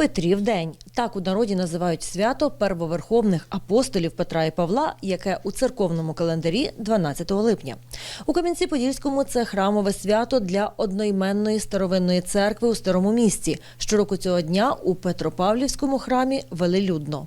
Петрів день так у народі називають свято первоверховних апостолів Петра і Павла, яке у церковному календарі 12 липня. У Кам'янці-Подільському це храмове свято для одноіменної старовинної церкви у старому місті. Щороку цього дня у Петропавлівському храмі велелюдно.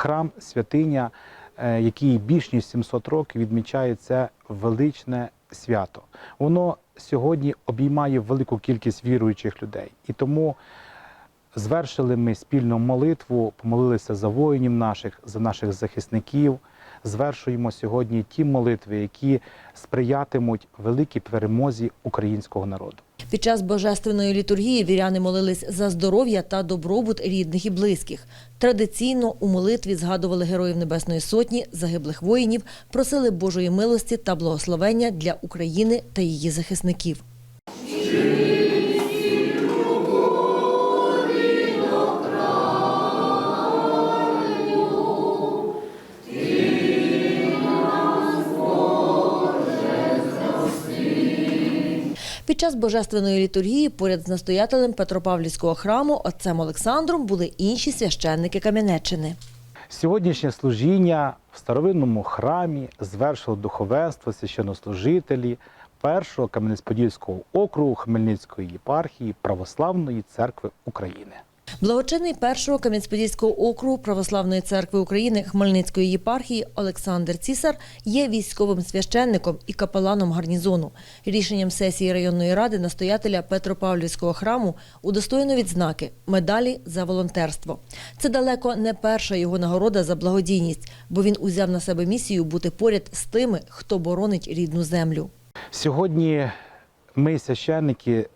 Храм святиня, е, який більш ніж 700 років відмічає це величне свято. Воно сьогодні обіймає велику кількість віруючих людей. І тому звершили ми спільну молитву, помолилися за воїнів наших, за наших захисників. Звершуємо сьогодні ті молитви, які сприятимуть великій перемозі українського народу. Під час божественної літургії віряни молились за здоров'я та добробут рідних і близьких. Традиційно у молитві згадували героїв Небесної Сотні, загиблих воїнів, просили Божої милості та благословення для України та її захисників. Під час божественної літургії поряд з настоятелем Петропавлівського храму отцем Олександром були інші священники Кам'янеччини. Сьогоднішнє служіння в старовинному храмі звершило духовенство священнослужителі першого Кам'янець-Подільського округу Хмельницької єпархії Православної церкви України. Благочинний першого Кам'янець-Подільського округу Православної церкви України Хмельницької єпархії Олександр Цісар є військовим священником і капеланом гарнізону. Рішенням сесії районної ради настоятеля Петропавлівського храму удостоєно відзнаки медалі за волонтерство. Це далеко не перша його нагорода за благодійність, бо він узяв на себе місію бути поряд з тими, хто боронить рідну землю. Сьогодні ми, священники,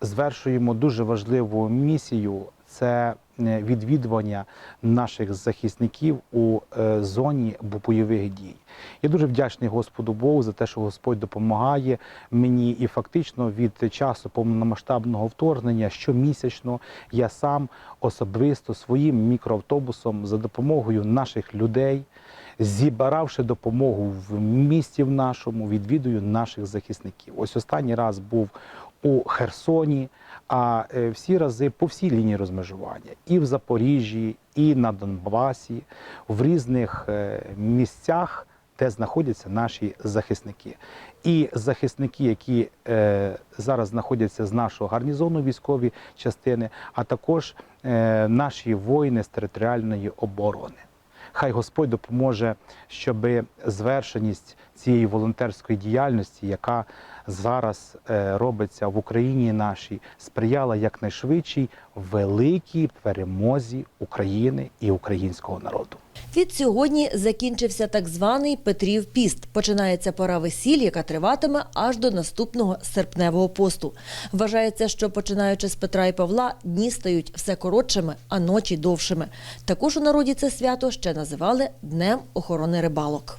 звершуємо дуже важливу місію це е, відвідування наших захисників у е, зоні бойових дій. Я дуже вдячний Господу Богу за те, що Господь допомагає мені, і фактично від часу повномасштабного вторгнення щомісячно я сам особисто своїм мікроавтобусом за допомогою наших людей. Зібравши допомогу в місті в нашому, відвідую наших захисників. Ось останній раз був у Херсоні, а е, всі рази по всій лінії розмежування і в Запоріжжі, і на Донбасі, в різних е, місцях, де знаходяться наші захисники. І захисники, які е, зараз знаходяться з нашого гарнізону військові частини, а також е, наші воїни з територіальної оборони. Хай Господь допоможе, щоб звершеність цієї волонтерської діяльності, яка зараз е, робиться в Україні нашій, сприяла якнайшвидшій великій перемозі України і українського народу. Від сьогодні закінчився так званий Петрів піст. Починається пора весіль, яка триватиме аж до наступного серпневого посту. Вважається, що починаючи з Петра і Павла, дні стають все коротшими, а ночі довшими. Також у народі це свято ще називали Днем охорони рибалок.